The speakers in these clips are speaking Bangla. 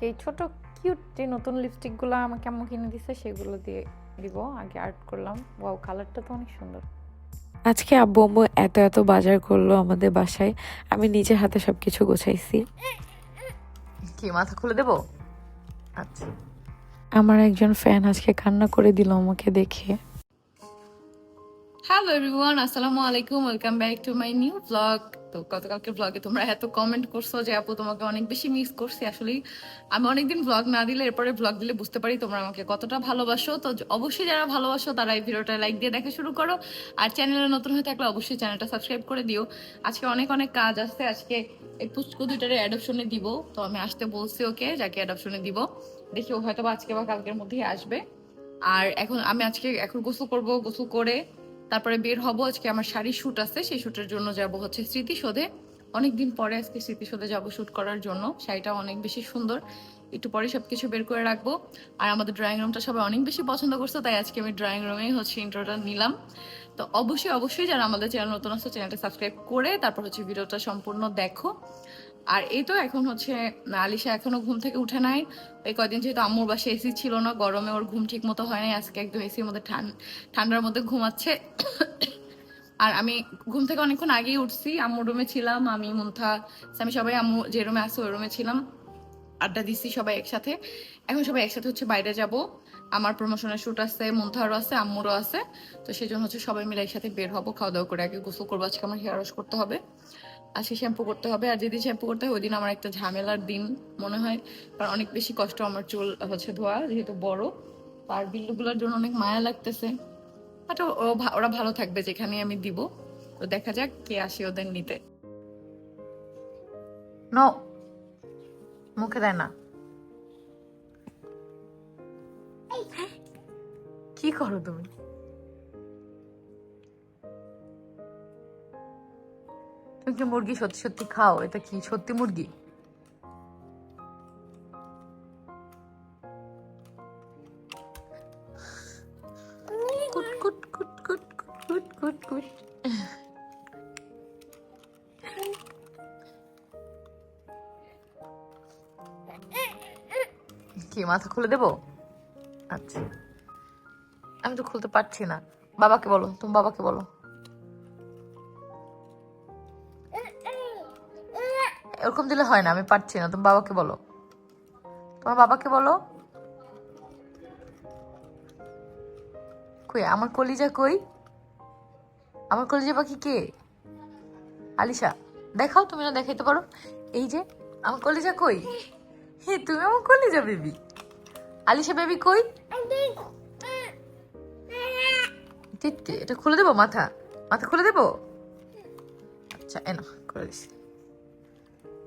আজকে এই ছোট কিউট যে নতুন লিপস্টিকগুলো আমাকে আম্মু কিনে দিছে সেগুলো দিয়ে দিব। আগে আর্ট করলাম। ওয়াও কালারটা তো অনেক সুন্দর। আজকে আব্বু আম্মু এত এত বাজার করল আমাদের বাসায়। আমি নিজের হাতে সব কিছু গোছাইছি। কি মাথা খুলে দেবো? আচ্ছা। আমার একজন ফ্যান আজকে কান্না করে দিল আমাকে দেখে। হ্যালো এভরিওয়ান আসসালামু আলাইকুম welcome back to my new blog তো গতকালকে ব্লগে তোমরা এত কমেন্ট করছ যে, আপু, তোমাকে অনেক বেশি মিস করছি আসলে আমি অনেকদিন ব্লগ না দিলে, এরপরে ব্লগ দিলে বুঝতে পারি তোমরা আমাকে কতটা ভালোবাসো। তো অবশ্যই যারা ভালোবাসো, তারা এই ভিডিওটা লাইক দিয়ে দেখা শুরু করো। আর চ্যানেলে নতুন হয়ে থাকলে অবশ্যই চ্যানেলটা সাবস্ক্রাইব করে দিও। আজকে অনেক অনেক কাজ আছে। আজকে এই পুচকু দুইটারে অ্যাডপশনে দিব। তো আমি আসতে বলছি ওকে, যাকে অ্যাডপশনে দিব। দেখি ও হয়তো আজকে বা কালকের মধ্যেই আসবে। আর এখন আমি আজকে এখন গোসল করব, গোসল করে তারপরে বের হব আজকে আমার শাড়ি শ্যুট আছে, সেই শ্যুটের জন্য যাব হচ্ছে স্মৃতিসৌধে। অনেকদিন পরে আজকে স্মৃতিসৌধে যাব শ্যুট করার জন্য। শাড়িটা অনেক বেশি সুন্দর। একটু পরে সব কিছু বের করে রাখব। আর আমাদের ড্রয়িং রুমটা সবাই অনেক বেশি পছন্দ করছে, তাই আজকে আমি ড্রয়িং রুমে হচ্ছে ইন্ট্রোটা নিলাম। তো অবশ্যই অবশ্যই যারা আমাদের চ্যানেল নতুন আছে চ্যানেলটা সাবস্ক্রাইব করে তারপর হচ্ছে ভিডিওটা সম্পূর্ণ দেখো। আর এই তো এখন হচ্ছে, আলিশা এখনও ঘুম থেকে উঠে নাই। এই কয়দিন যেহেতু আম্মুর বাসে এসি ছিল না, গরমে ওর ঘুম ঠিক মতো হয় নাই। আজকে একদম এসির মধ্যে ঠান- ঠান্ডার মধ্যে ঘুমাচ্ছে। আর আমি ঘুম থেকে অনেকক্ষণ আগেই উঠছি। আম্মুর রুমে ছিলাম, আমি, মুন্থা আমি সবাই, আম্মু যে রুমে আছে ওই রুমে ছিলাম। আড্ডা দিচ্ছি সবাই একসাথে। এখন সবাই একসাথে হচ্ছে বাইরে যাব। আমার প্রমোশনের শ্যুট আছে, মুন্থারও আছে, আম্মুরও আছে। তো সেই জন্য হচ্ছে সবাই মিলে একসাথে বের হব খাওয়া দাওয়া করে আগে গোসল করব। আজকে আমার হেয়ার ওয়াশ করতে হবে। আজকে শ্যাম্পু করতে হবে আর যেদিন শ্যাম্পু করতে হয় ওই দিন আমার একটা ঝামেলার দিন মনে হয়। কারণ অনেক বেশি কষ্ট আমার চুল হচ্ছে ধোয়া যেহেতু বড়। আর বিল্লুগুলোর জন্য অনেক মায়া লাগতেছে। বাট ওরা ভালো থাকবে যেখানে আমি দিব। তো দেখা যাক কে আসে ওদের নিতে। নো মুখে দেয় না। কি করো তুমি? তুমি কি মুরগি সত্যি সত্যি খাও? এটা কি সত্যি মুরগি? কি, মাথা খুলে দেবো? আচ্ছা। আমি তো খুলতে পারছি না। বাবাকে বলো, তুমি বাবাকে বলো। এরকম দিলে হয় না, আমি পারছি না। তুমি বাবাকে বলো। তোমার বাবাকে বলো। কই, আমার কলিজা কই? আমার কলিজা পাখি কে? আলিশা, দেখাও তুমি না, দেখাইতে পারো। এই যে, আমার কলিজা কই? হে, তুমি আমার কলিজা বেবি। আলিশা বেবি কই? এটা খুলে দেবো মাথা? মাথা খুলে দেবো? আচ্ছা এনো করে দিছি।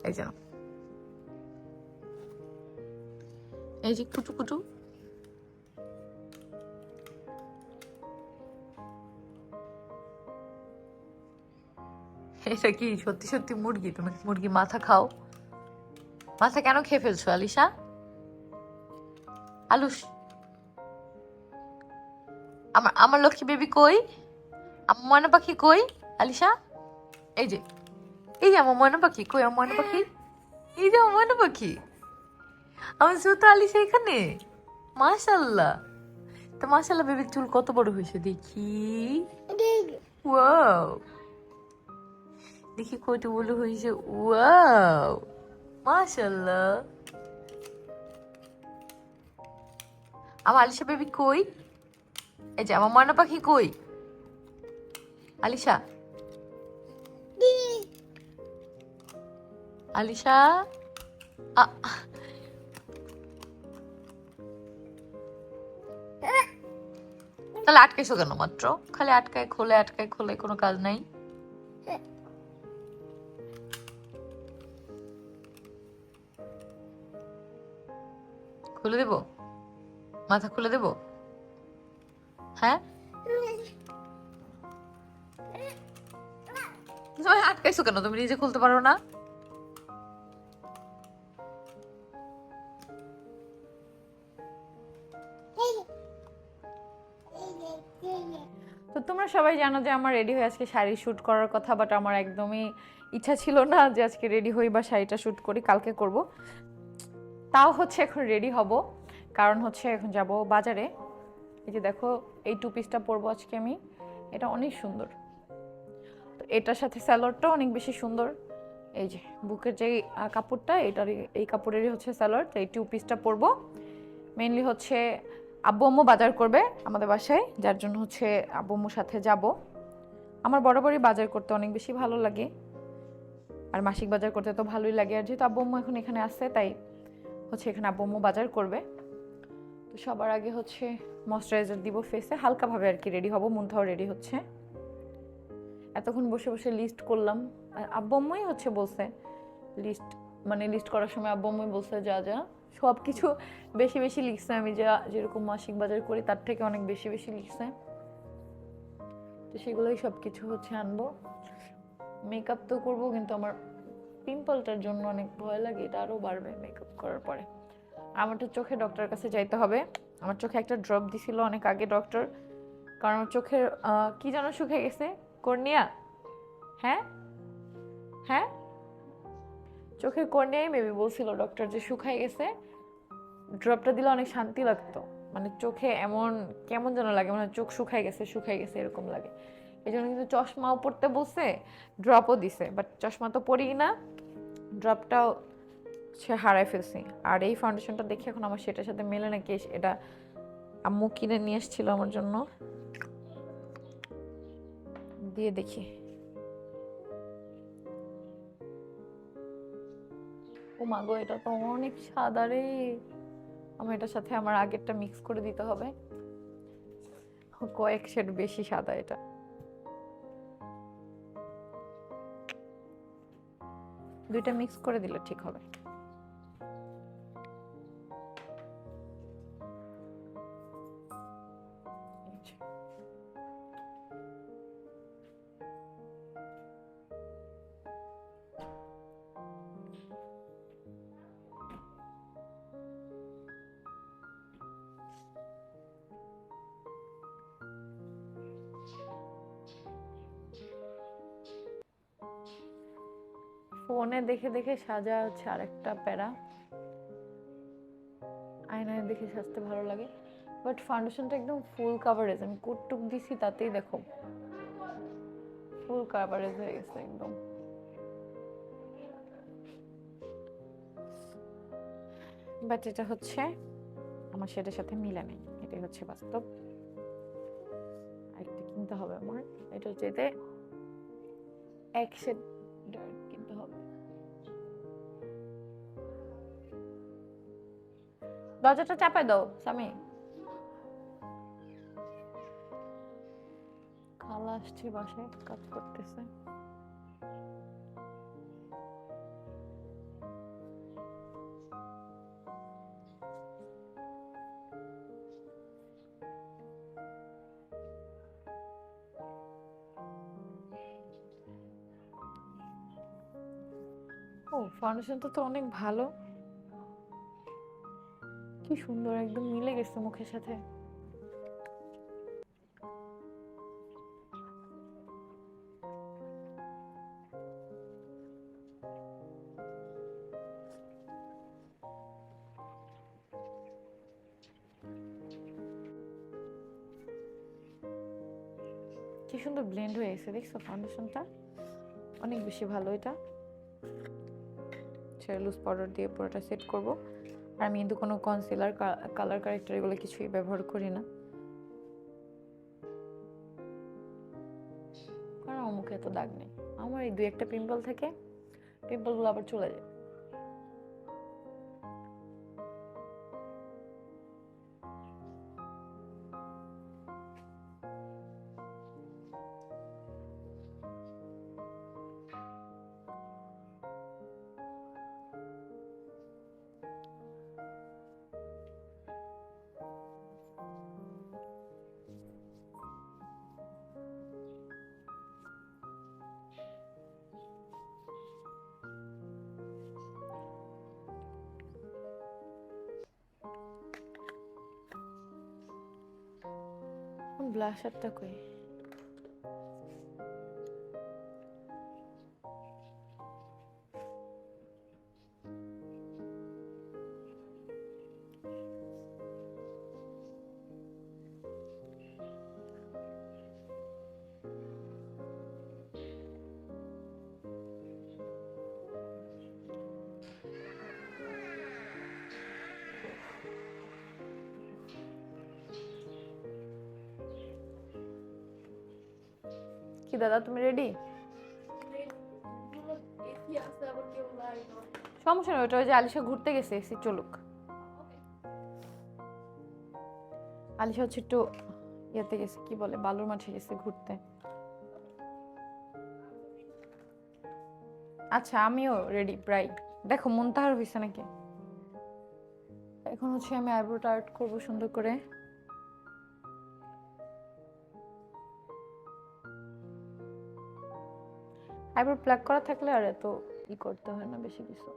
এই যেন এই যে কুটু কুটু। এটা কি সত্যি সত্যি মুরগি? তুমি মুরগি মাথা খাও? মাথা কেন খেয়ে ফেলছো, আলিশা? আলুস আমার আমার লক্ষ্মী বেবি কই? আমার ময়না পাখি কই? আলিশা? এই যে। এই যে আমার ময়না পাখি, কই আমার ময়না পাখি? এই যে আমার ময়না পাখি। আমার সুতো আলিশা এখানে। মাশাল্লাহ তো মাশাল্লাহ বেবির চুল কত বড় হয়েছে দেখি। ওয়াও। দেখি কত বড় হয়েছে। ওয়াও। মাশাল্লাহ আমার আলিশা বেবি কই? এই যে আমার ময়না পাখি কই? আলিশা। আলিশা? তাহলে আটকাইছো কেন মাত্র? খালি আটকায়, খোলে আটকায়, খোলে, কোনো কাজ নাই? খুলে দেব? মাথা খুলে দেব? হ্যাঁ? আটকাইছো কেন? তুমি নিজে খুলতে পারো না? সবাই জানো যে আমার রেডি হয়ে আজকে শাড়ি শ্যুট করার কথা বাট আমার একদমই ইচ্ছা ছিল না যে আজকে রেডি হই বা শাড়িটা শ্যুট করি, কালকে করব। তাও হচ্ছে এখন রেডি হব। কারণ হচ্ছে এখন যাব বাজারে। এই যে দেখো, এই টু পিসটা পরবো আজকে আমি। এটা অনেক সুন্দর। তো এটার সাথে স্যালোয়ারটাও অনেক বেশি সুন্দর। এই যে বুকের যে কাপড়টা এটার এই কাপড়েরই হচ্ছে স্যালোয়ার তো এই টু পিসটা পরবো। মেনলি হচ্ছে আব্বু আম্মু বাজার করবে আমাদের বাসায়, যার জন্য হচ্ছে আব্বু আম্মুর সাথে যাব। আমার বরাবরই বাজার করতে অনেক বেশি ভালো লাগে, আর মাসিক বাজার করতে তো ভালোই লাগে। আর যেহেতু আব্বু আম্মু এখন এখানে আসছে তাই হচ্ছে এখানে আব্বু আম্মু বাজার করবে। তো সবার আগে হচ্ছে ময়শ্চারাইজার দিব ফেসে হালকাভাবে আর কি রেডি হব মুন্থাও রেডি হচ্ছে। এতক্ষণ বসে বসে লিস্ট করলাম। আর আব্বু আম্মুই হচ্ছে বলছে লিস্ট মানে লিস্ট করার সময় আব্বু আম্মুই বলছে, যা যা। সব কিছু বেশি বেশি লিখছে আমি যা যেরকম মাসিক বাজার করি, তার থেকে অনেক বেশি বেশি লিখছে। তো সেগুলোই সব কিছু হচ্ছে আনব। মেকআপ তো করব, কিন্তু আমার পিম্পলটার জন্য অনেক ভয় লাগে, এটা আরও বাড়বে মেকআপ করার পরে। আমার তো চোখে ডক্টরের কাছে যাইতে হবে। আমার চোখে একটা ড্রপ দিছিল অনেক আগে ডক্টর কারণ চোখের কি যেন শুকিয়ে গেছে? কর্নিয়া? হ্যাঁ? হ্যাঁ? চোখের কর্নিয়াই মেবি বলছিল ডক্টর যে শুকাই গেছে। ড্রপটা দিলে অনেক শান্তি লাগতো। মানে চোখে এমন, কেমন যেন লাগে মানে চোখ শুকাই গেছে শুকাই গেছে, এরকম লাগে। এই জন্য কিন্তু চশমাও পড়তে বলছে ড্রপও দিছে। বাট চশমা তো পরি না ড্রপটাও সে হারাই ফেলছি। আর এই ফাউন্ডেশনটা দেখে এখন আমার সেটার সাথে মেলে নাকি এটা আম্মু কিনে নিয়ে এসেছিল আমার জন্য। দিয়ে দেখি। ও মা গো, এটা তো অনেক সাদা রে আমার এটার সাথে আমার আগেরটা মিক্স করে দিতে হবে। কয়েক শেড বেশি সাদা এটা। দুইটা মিক্স করে দিলে ঠিক হবে। ফোনে দেখে দেখে সাজা হচ্ছে আরেকটা প্যারা। আয়নায় দেখে সাজতে ভালো লাগে। বাট ফাউন্ডেশনটা একদম ফুল কাভারেজ আমি কুটটুক দিছি তাতেই দেখো। ফুল কাভারেজ হয়ে গেছে একদম। বাট এটা হচ্ছে আমার সেটার সাথে মিলে নেই। এটাই হচ্ছে বাস্তব। আরেকটা কিনতে হবে আমার। এটা হচ্ছে এতে এক সেট ডার্ক দরজাটা চাপায় দাও স্বামী। খালা আসছে বাসায় কাজ করতেছে। ও ফাউন্ডেশনটা তো অনেক ভালো। কি সুন্দর একদম মিলে গেছে মুখের সাথে। কি সুন্দর ব্লেন্ড হয়ে গেছে, দেখছ ফাউন্ডেশনটা অনেক বেশি ভালো এটা। লুজ পাউডার দিয়ে পুরোটা সেট করব। আর আমি কিন্তু কোনো কনসিলার কালার কারেক্টার এগুলো কিছুই ব্যবহার করি না। কারণ আমার মুখে এত দাগ নেই। আমার এই দু একটা পিম্পল থেকে পিম্পলগুলো আবার চলে যায়। ব্লাশারটা কই? কি দাদা, তুমি রেডি সমস্যা নেই, ওটা ওই যে আলিশা ঘুরতে গেছে এসি চলুক। আলিশা হচ্ছে একটু ইয়েতে গেছে, কি বলে, বালুর মাঠে গেছে ঘুরতে। আচ্ছা আমিও রেডি প্রায়। দেখো মন তাহার হয়েছে নাকি? এখন হচ্ছে আমি আইব্রোটা আর্ট করব সুন্দর করে। আইব্রো প্লাক করা থাকলে আর এত ই করতে হয় না বেশি কিছু।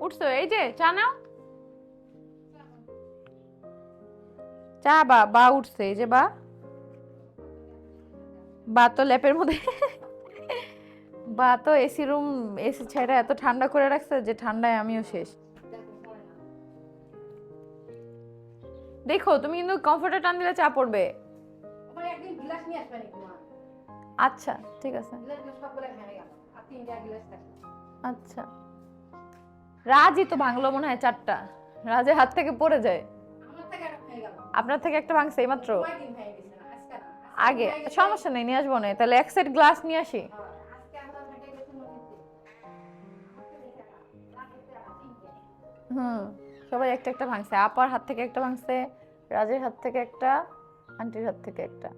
উঠছো? এই যে, চা নাও। চা বা বা উঠছে, এই যে বা। বা তো ল্যাপের মধ্যে। বা তো এসি রুম এসি ছেড়ে এত ঠান্ডা করে রাখছে যে ঠান্ডায় আমিও শেষ। দেখো তুমি কিন্তু কমফোর্টে টান দিলে চা পড়বে। আচ্ছা ঠিক আছে। আচ্ছা। রাজই তো ভাঙলো মনে হয় চারটা। রাজের হাত থেকে পড়ে যায়। আপনার থেকে একটা ভাঙছে না? আজকে আগে সমস্যা নেই নিয়ে আসব না। তাহলে এক সেট গ্লাস নিয়ে আসি। হুম, সবাই একটা একটা ভাঙছে। আপার হাত থেকে একটা ভাঙছে, রাজের হাত থেকে একটা, আন্টির হাত থেকে একটা।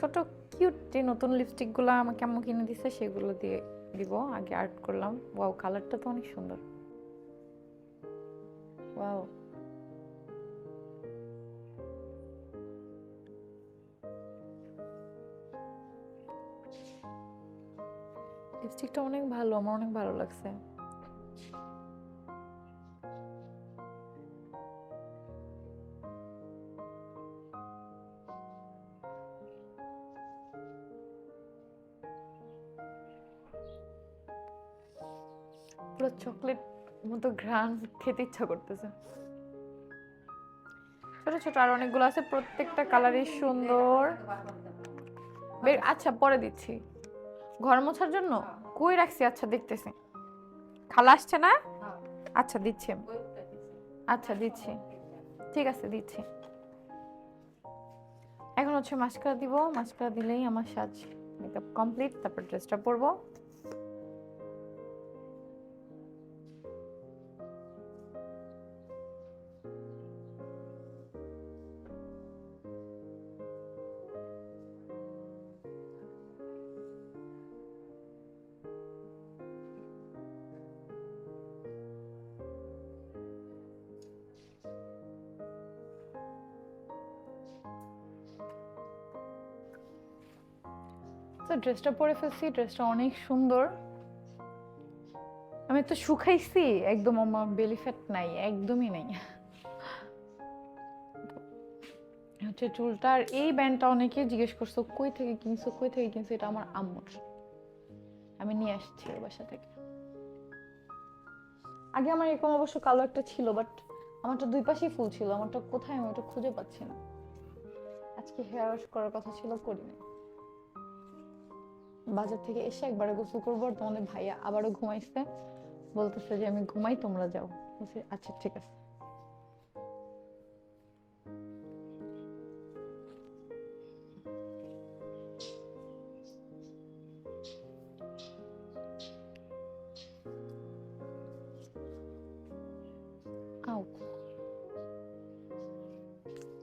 ছোট কিউট যে নতুন লিপস্টিকগুলো আমাকে আম্মু কিনে দিছে, সেগুলো দিয়ে দিব। আগে আর্ট করলাম। ওয়াও কালারটা তো অনেক সুন্দর। ওয়াও লিপস্টিকটা অনেক ভালো, আমার অনেক ভালো লাগছে। মতো ঘ্রাণ খেতে ইচ্ছা করতেছে। ছোট ছোট আর অনেকগুলো আছে, প্রত্যেকটা কালারই সুন্দর। আচ্ছা পরে দিচ্ছি। ঘর মোছার জন্য কই রাখছি? আচ্ছা দেখতেছি। খালা আসছে না? আচ্ছা দিচ্ছি। আচ্ছা দিচ্ছি। ঠিক আছে, দিচ্ছি। এখন হচ্ছে মাস্কারা দিব। মাস্কারা দিলেই আমার সাজ মেকআপ কমপ্লিট তারপর ড্রেসটা পরবো। ড্রেসটা পরে ফেলছি ড্রেসটা অনেক সুন্দর। আমি তো শুকাইছি, একদম আমার বেলি ফ্যাট নাই, একদমই নাই। হচ্ছে চুলটা এই ব্যান্ডটা অনেকে জিজ্ঞেস করছ, কই থেকে কিনছো, কই থেকে কিনছো? এটা আমার আম্মুর। আমি নিয়ে আসছি বাসা থেকে। আগে আমার এরকম অবশ্য কালো একটা ছিল বাট আমারটা দুই পাশেই ফুল ছিল, আমারটা কোথায় আমি ওটা খুঁজে পাচ্ছি না। আজকে হেয়ার ওয়াশ করার কথা ছিল, করিনি। বাজার থেকে এসে একবারে গোসল করব, আর তোমাদের ভাইয়া আবারও ঘুমাইছে। বলতেছে যে, আমি ঘুমাই, তোমরা যাও। আচ্ছা ঠিক আছে।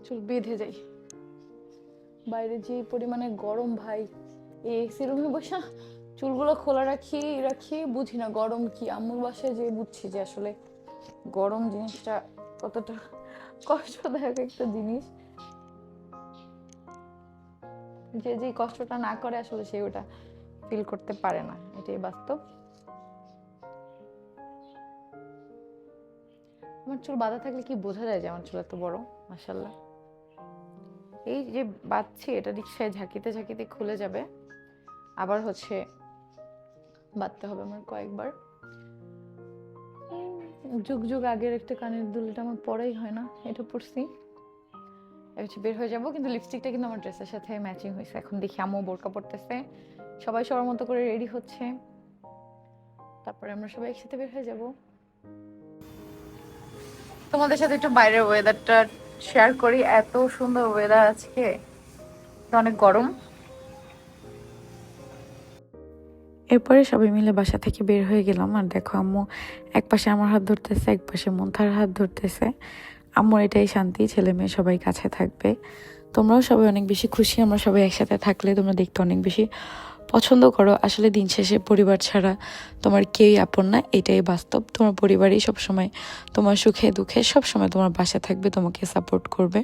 চুল বেঁধে যাই। বাইরে যে পরিমাণে গরম ভাই। এই এসি রুমে বসে চুলগুলো খোলা রাখি রাখি, বুঝি না গরম কি। আম্মুর বাসায় যে বুঝছি যে আসলে গরম জিনিসটা কতটা কষ্টদায়ক একটা জিনিস। যে যে কষ্টটা না করে আসলে সে ওটা ফিল করতে পারে না, এটাই বাস্তব। আমার চুল বাঁধা থাকলে কি বোঝা যায় যে আমার চুল এত বড়? মাসাল্লাহ এই যে বাঁধছি, এটা রিক্সায় ঝাঁকিতে ঝাঁকিতে খুলে যাবে। আবার হচ্ছে বাঁধতে হবে আমার কয়েকবার। যুগ যুগ আগের একটা কানের দুলটা আমার পরেই হয় না, এটা পরছি। হচ্ছে বের হয়ে যাব, কিন্তু লিপস্টিকটা কিন্তু আমার ড্রেসের সাথে ম্যাচিং হয়েছে। এখন দেখি আম্মু বোরকা পড়তেছে সবাই সবার মতো করে রেডি হচ্ছে। তারপরে আমরা সবাই একসাথে বের হয়ে যাব। তোমাদের সাথে একটু বাইরের ওয়েদারটা শেয়ার করি। এত সুন্দর ওয়েদার আজকে। অনেক গরম। এরপরে সবাই মিলে বাসা থেকে বের হয়ে গেলাম। আর দেখো আম্মু এক পাশে আমার হাত ধরতেছে, এক পাশে মন্থার হাত ধরতেছে। আম্মুর এটাই শান্তি, ছেলে মেয়ে সবাই কাছে থাকবে। তোমরাও সবাই অনেক বেশি খুশি, আমরা সবাই একসাথে থাকলে তোমরা দেখতে অনেক বেশি পছন্দ করো। আসলে দিন শেষে পরিবার ছাড়া তোমার কেউই আপন না, এটাই বাস্তব। তোমার পরিবারই সবসময় তোমার সুখে দুঃখে সবসময় তোমার বাসা থাকবে, তোমাকে সাপোর্ট করবে।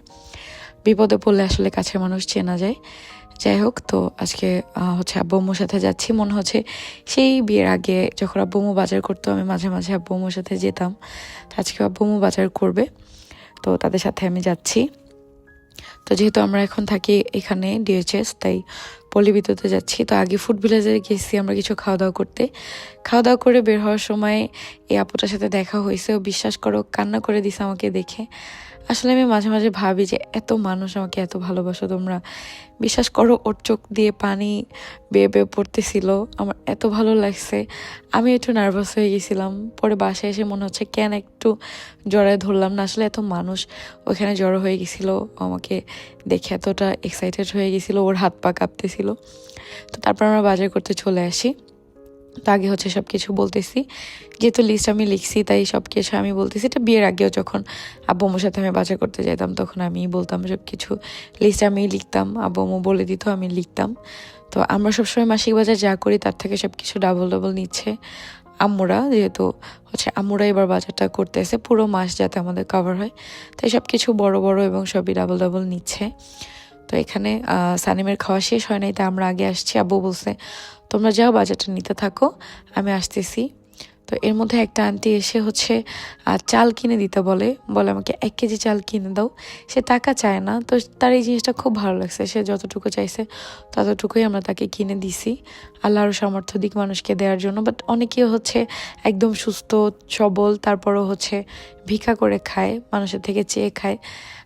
বিপদে পড়লে আসলে কাছের মানুষ চেনা যায়। যাই হোক, তো আজকে হচ্ছে আব্বুম্মুর সাথে যাচ্ছি। মনে হচ্ছে সেই বিয়ের আগে যখন আব্বু আম্মু বাজার করতো, আমি মাঝে মাঝে আব্বুম্মুর সাথে যেতাম। তো আজকে আব্বু আম্মু বাজার করবে। তো তাদের সাথে আমি যাচ্ছি। তো যেহেতু আমরা এখন থাকি এখানে ডিএচএস তাই পল্লী বিদ্যুতে যাচ্ছি। তো আগে ফুড ভিলেজে গেছি আমরা কিছু খাওয়া দাওয়া করতে। খাওয়া দাওয়া করে বের হওয়ার সময় এই আপুটার সাথে দেখা হয়েছে। ও বিশ্বাস করো, কান্না করে দিছে আমাকে দেখে। আসলে আমি মাঝে মাঝে ভাবি যে এত মানুষ আমাকে এত ভালোবাসো, তোমরা বিশ্বাস করো ওর চোখ দিয়ে পানি বেয়ে বেয়ে পড়তেছিল, আমার এত ভালো লাগছে। আমি একটু নার্ভাস হয়ে গেছিলাম, পরে বাসায় এসে মনে হচ্ছে কেন একটু জড়ায় ধরলাম না, আসলে এত মানুষ ওখানে জড়ো হয়ে গেছিল, আমাকে দেখে এতটা এক্সাইটেড হয়ে গেছিল, ওর হাত পা কাঁপতেছিল। তো তারপর আমরা বাজার করতে চলে আসি। তো আগে হচ্ছে সব কিছু বলতেছি। যেহেতু লিস্ট আমি লিখছি, তাই সব কিছু আমি বলতেছি। এটা বিয়ের আগেও যখন আব্বু সাথে আমি বাজার করতে যেতাম তখন আমি বলতাম সব কিছু লিস্ট আমি লিখতাম, আব্বু বলে দিত, আমি লিখতাম। তো আমরা সবসময় মাসিক বাজার যা করি, তার থেকে সব কিছু ডাবল ডাবল নিচ্ছে আম্মুরা। যেহেতু হচ্ছে আম্মুরা এবার বাজারটা করতেছে, পুরো মাস যাতে আমাদের কভার হয়। তাই সব কিছু বড় বড় এবং সবই ডাবল ডাবল নিচ্ছে। তো এখানে সানিমের খাওয়া শেষ হয় নাই, তাই আমরা আগে আসছি। আব্বু বলছে তোমরা যাও, বাজারটা নিতে থাকো, আমি আসতেছি। তো এর মধ্যে একটা আন্টি এসে হচ্ছে চাল কিনে দিতে বলে বলে আমাকে, এক কেজি চাল কিনে দাও। সে টাকা চায় না, তো তার এই জিনিসটা খুব ভালো লাগছে, সে যতটুকু চাইছে ততটুকুই আমরা তাকে কিনে দিছি। আল্লাহর সামর্থ্য দিক মানুষকে দেওয়ার জন্য বাট অনেকে হচ্ছে একদম সুস্থ, সবল, তারপরও হচ্ছে ভিক্ষা করে খায়, মানুষের থেকে চেয়ে খায়।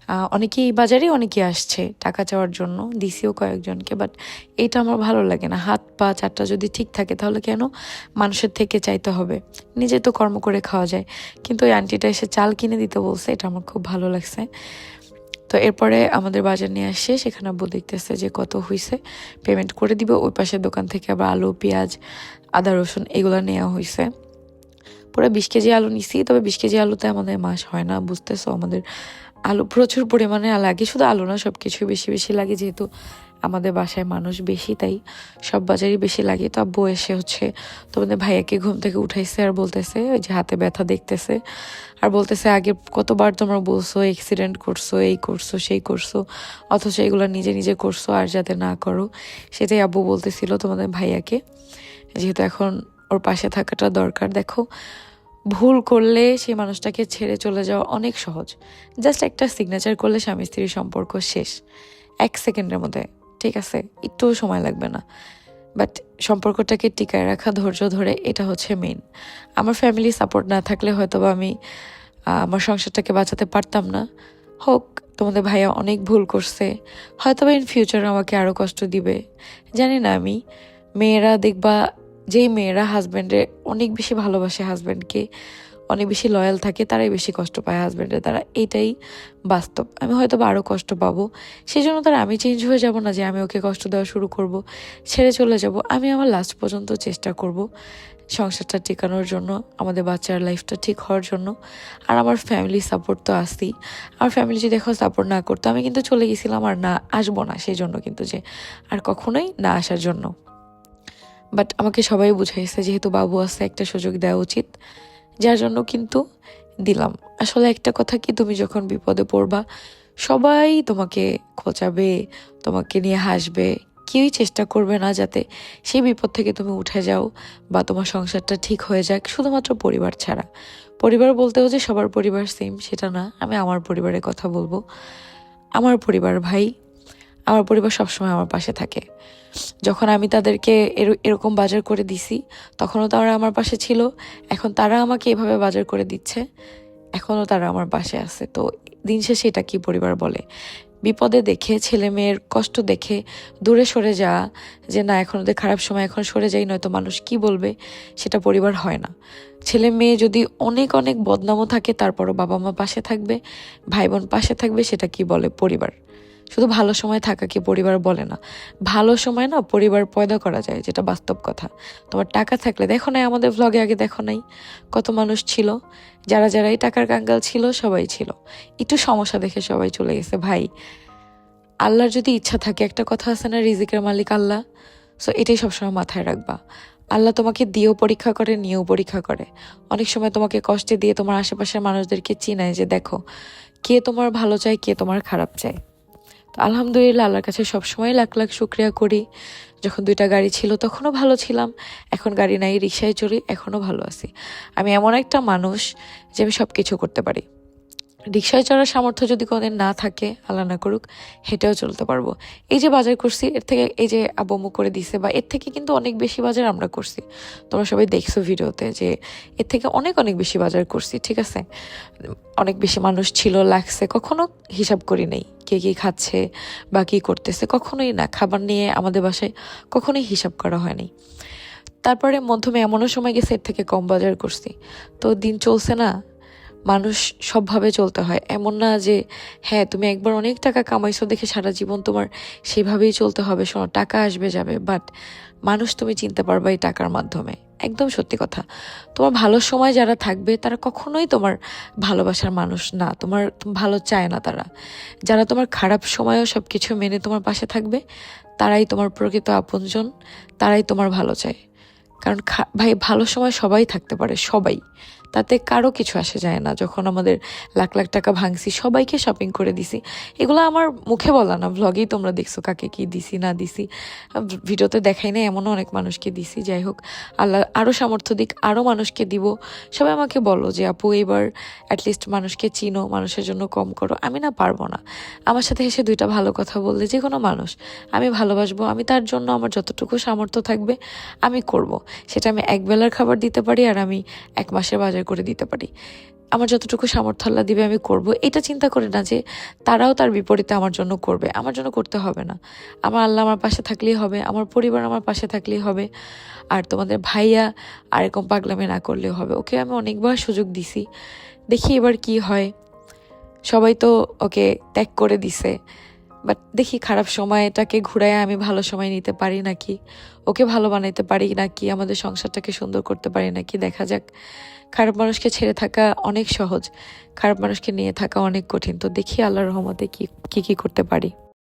আহ, অনেকেই এই বাজারে অনেকে আসছে টাকা চাওয়ার জন্য দিছিও কয়েকজনকে বাট এটা আমার ভালো লাগে না। হাত পা চারটা যদি ঠিক থাকে তাহলে কেন মানুষের থেকে চাইতে হবে? নিজে তো কর্ম করে খাওয়া যায়। কিন্তু ওই আন্টিটা এসে চাল কিনে দিতে বলছে এটা আমার খুব ভালো লাগছে। তো এরপরে আমাদের বাজার নিয়ে আসছে সেখানে আব্বু দেখতেছে যে কত হয়েছে পেমেন্ট করে দিবে ওই পাশের দোকান থেকে আবার আলু পেঁয়াজ আদা রসুন এগুলো নেওয়া হয়েছে পুরো বিশ কেজি আলু নিছি তবে বিশ কেজি আলুতে আমাদের মাস হয় না বুঝতেছো? আমাদের আলু, প্রচুর পরিমাণে লাগে, শুধু আলু না সব কিছু বেশি বেশি লাগে যেহেতু আমাদের বাসায় মানুষ বেশি, তাই সব বাজারই বেশি লাগে। তো আব্বু এসে হচ্ছে তোমাদের ভাইয়াকে ঘুম থেকে উঠাইছে আর বলতেছে, ওই যে হাতে ব্যথা দেখতেছে। আর বলতেছে, আগে কতবার তোমরা বলছো অ্যাক্সিডেন্ট করছ, এই করছ, সেই করছ, অথচ এগুলো নিজে নিজে করছ আর যাতে না করো? সেটাই আব্বু বলতেছিল তোমাদের ভাইয়াকে। যেহেতু এখন ওর পাশে থাকাটা দরকার, দেখো ভুল করলে সেই মানুষটাকে ছেড়ে চলে যাওয়া অনেক সহজ। জাস্ট একটা সিগনেচার করলে স্বামী স্ত্রীর সম্পর্ক শেষ। এক সেকেন্ডের মধ্যে, ঠিক আছে? একটুও সময় লাগবে না। বাট সম্পর্কটাকে টিকায় রাখা, ধৈর্য ধরে এটা হচ্ছে মেন আমার ফ্যামিলি সাপোর্ট না থাকলে হয়তো বা আমি আমার সংসারটাকে বাঁচাতে পারতাম না। হোক, তোমাদের ভাইয়া অনেক ভুল করছে। হয়তো বা ইন ফিউচার আমাকে আরও কষ্ট দিবে। জানি না আমি। মেয়েরা দেখবা যেই মেয়েরা হাজব্যান্ডের অনেক বেশি ভালোবাসে হাজব্যান্ডকে, অনেক বেশি লয়াল থাকে, তারাই বেশি কষ্ট পায় হাজব্যান্ডের দ্বারা। এটাই বাস্তব। আমি হয়তো বা আরও কষ্ট পাবো। সেই জন্য তারা আমি চেঞ্জ হয়ে যাব না যে আমি ওকে কষ্ট দেওয়া শুরু করব, ছেড়ে চলে যাব। আমি আমার লাস্ট পর্যন্ত চেষ্টা করব সংসারটা টিকানোর জন্য, আমাদের বাচ্চার লাইফটা ঠিক হওয়ার জন্য। আর আমার ফ্যামিলি সাপোর্ট তো আসতেই আমার ফ্যামিলি যদি এখন সাপোর্ট না করতো, আমি কিন্তু চলে গেছিলাম আর না, আসব না। সেই জন্য কিন্তু যে, আর কখনোই না আসার জন্য। বাট আমাকে সবাই বুঝাইছে যেহেতু বাবু আছে, একটা সুযোগ দেওয়া উচিত। যার জন্য কিন্তু দিলাম। আসলে একটা কথা কি, তুমি যখন বিপদে পড়বা, সবাই তোমাকে খোঁচাবে, তোমাকে নিয়ে হাসবে। কেউই চেষ্টা করবে না যাতে সেই বিপদ থেকে তুমি উঠে যাও বা তোমার সংসারটা ঠিক হয়ে যাক, শুধুমাত্র পরিবার ছাড়া। পরিবার বলতেও যে সবার পরিবার সেম সেটা না। আমি আমার পরিবারের কথা বলব। আমার পরিবার ভাই, আমার পরিবার সবসময় আমার পাশে থাকে। যখন আমি তাদেরকে এর- এরকম বাজার করে দিছি, তখনও তারা আমার পাশে ছিল। এখন তারা আমাকে এভাবে বাজার করে দিচ্ছে। এখনও তারা আমার পাশে আছে। তো দিন শেষে এটা কি পরিবার বলে? বিপদে দেখে, ছেলে মেয়ের কষ্ট দেখে, দূরে সরে যাওয়া, যে না, এখন ওদের খারাপ সময়, এখন সরে যাই, নয়তো মানুষ কি বলবে? সেটা পরিবার হয় না। ছেলে মেয়ে যদি অনেক অনেক বদনামও থাকে, তারপরও বাবা মা পাশে থাকবে ভাই বোন পাশে থাকবে, সেটা কি বলে পরিবার? শুধু ভালো সময় থাকা কি পরিবার বলে না। ভালো সময় না পরিবার পয়দা করা যায়, যেটা বাস্তব কথা। তোমার টাকা থাকলে দেখো নাই, আমাদের ভ্লগে আগে দেখো নাই। কত মানুষ ছিল, যারা যারা এই টাকার কাঙ্গাল ছিল, সবাই ছিল। একটু সমস্যা দেখে সবাই চলে গেছে, ভাই। আল্লাহর যদি ইচ্ছা থাকে, একটা কথা আছে না, রিজিকের মালিক আল্লাহ। সো এটাই সবসময় মাথায় রাখবা। আল্লাহ তোমাকে দিয়েও পরীক্ষা করে, নিয়েও পরীক্ষা করে। অনেক সময় তোমাকে কষ্টে দিয়ে তোমার আশেপাশের মানুষদেরকে চিনায় যে, দেখো, কে তোমার ভালো চায়, কে তোমার খারাপ চায়। তো আলহামদুলিল্লাহ, আল্লাহর কাছে সবসময় লাখ লাখ শুক্রিয়া করি। যখন দুইটা গাড়ি ছিল তখনও ভালো ছিলাম, এখন গাড়ি নাই রিক্সায় চড়ি, এখনও ভালো আছি। আমি এমন একটা মানুষ যে আমি সব কিছু করতে পারি। রিক্সায় চড়ার সামর্থ্য যদি কোনোদিন না থাকে, আল্লাহ না করুক, হেঁটেও চলতে পারব। এই যে বাজার করছি, এর থেকে এই যে আবমু করে দিছে, বা এর থেকে কিন্তু অনেক বেশি বাজার আমরা করছি। তোমরা সবাই দেখছ ভিডিওতে যে এর থেকে অনেক অনেক বেশি বাজার করছি, ঠিক আছে? অনেক বেশি মানুষ ছিল, লাগছে, কখনো হিসাব করি নেই কে কী খাচ্ছে বা কী করতেছে, কখনোই না। খাবার নিয়ে আমাদের বাসায় কখনোই হিসাব করা হয়নি তারপরে মধ্যমে এমনও সময় গেছে, এর থেকে কম বাজার করছি। তো দিন চলছে না মানুষ সবভাবে চলতে হয়। এমন না যে হ্যাঁ তুমি একবার অনেক টাকা কামাইছো দেখে সারা জীবন তোমার সেভাবেই চলতে হবে। শোনো, টাকা আসবে যাবে বাট মানুষ তুমি চিনতে পারবা এই টাকার মাধ্যমে। একদম সত্যি কথা। তোমার ভালো সময় যারা থাকবে, তারা কখনোই তোমার ভালোবাসার মানুষ না। তোমার ভালো চায় না তারা। যারা তোমার খারাপ সময়ও সব কিছু মেনে তোমার পাশে থাকবে, তারাই তোমার প্রকৃত আপনজন, তারাই তোমার ভালো চায়। কারণ ভাই, ভালো সময় সবাই থাকতে পারে, সবাই। তাতে কারও কিছু আসে যায় না। যখন আমাদের লাখ লাখ টাকা ভাঙছি, সবাইকে শপিং করে দিছি। এগুলো আমার মুখে বলা না ভ্লগেই তোমরা দেখছ কাকে কি দিছি, না দিছি। ভিডিওতে দেখাই না এমনও অনেক মানুষকে দিছি। যাই হোক, আল্লাহ আরও সামর্থ্য দিক আরও মানুষকে দিব। সবাই আমাকে বলো যে, আপু, এবার অ্যাটলিস্ট মানুষকে চিনো, মানুষের জন্য কম করো। আমি না পারব না। আমার সাথে এসে দুইটা ভালো কথা বললে যে কোনো মানুষ, আমি ভালোবাসবো, আমি তার জন্য আমার যতটুকু সামর্থ্য থাকবে, আমি করব। সেটা আমি এক বেলার খাবার দিতে পারি, আর আমি এক মাসের বাজার করে দিতে পারি। আমার যতটুকু সামর্থ্য আল্লাহ দিবে আমি করব। এটা চিন্তা করে না যে তারাও তার বিপরীতে আমার জন্য করবে। আমার জন্য করতে হবে না। আমার আল্লাহ আমার পাশে থাকলেই হবে, আমার পরিবার আমার পাশে থাকলেই হবে, আর তোমাদের ভাইয়া আর এরকম পাগলামি না করলেও হবে। ওকে আমি অনেকবার সুযোগ দিছি। দেখি এবার কি হয়। সবাই তো ওকে ত্যাগ করে দিছে। বাট দেখি খারাপ সময়টাকে ঘুরায় আমি ভালো সময় নিতে পারি নাকি? ওকে ভালো বানাইতে পারি নাকি? আমাদের সংসারটাকে সুন্দর করতে পারি নাকি? দেখা যাক। খারাপ মানুষকে ছেড়ে থাকা অনেক সহজ, খারাপ মানুষকে নিয়ে থাকা অনেক কঠিন। তো দেখি আল্লাহর রহমতে কি কি কি করতে পারি।